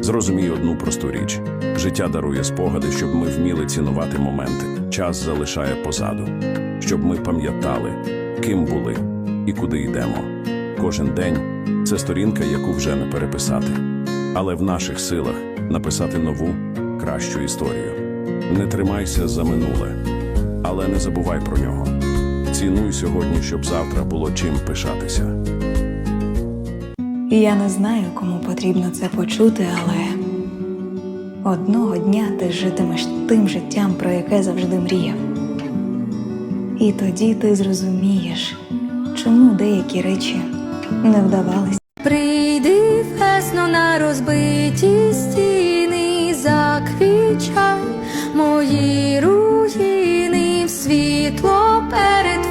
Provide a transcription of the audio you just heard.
Зрозумій одну просту річ: життя дарує спогади, щоб ми вміли цінувати моменти. Час залишає позаду, щоб ми пам'ятали, ким були і куди йдемо. Кожен день це сторінка, яку вже не переписати. Але в наших силах написати нову, кращу історію. Не тримайся за минуле, але не забувай про нього. Цінуй сьогодні, щоб завтра було чим пишатися. І я не знаю, кому потрібно це почути, але одного дня ти житимеш тим життям, про яке завжди мріяв. І тоді ти зрозумієш, чому деякі речі не вдавалися. Прийди весно на розбиті стіни, заквічай мої руїни в світло перед.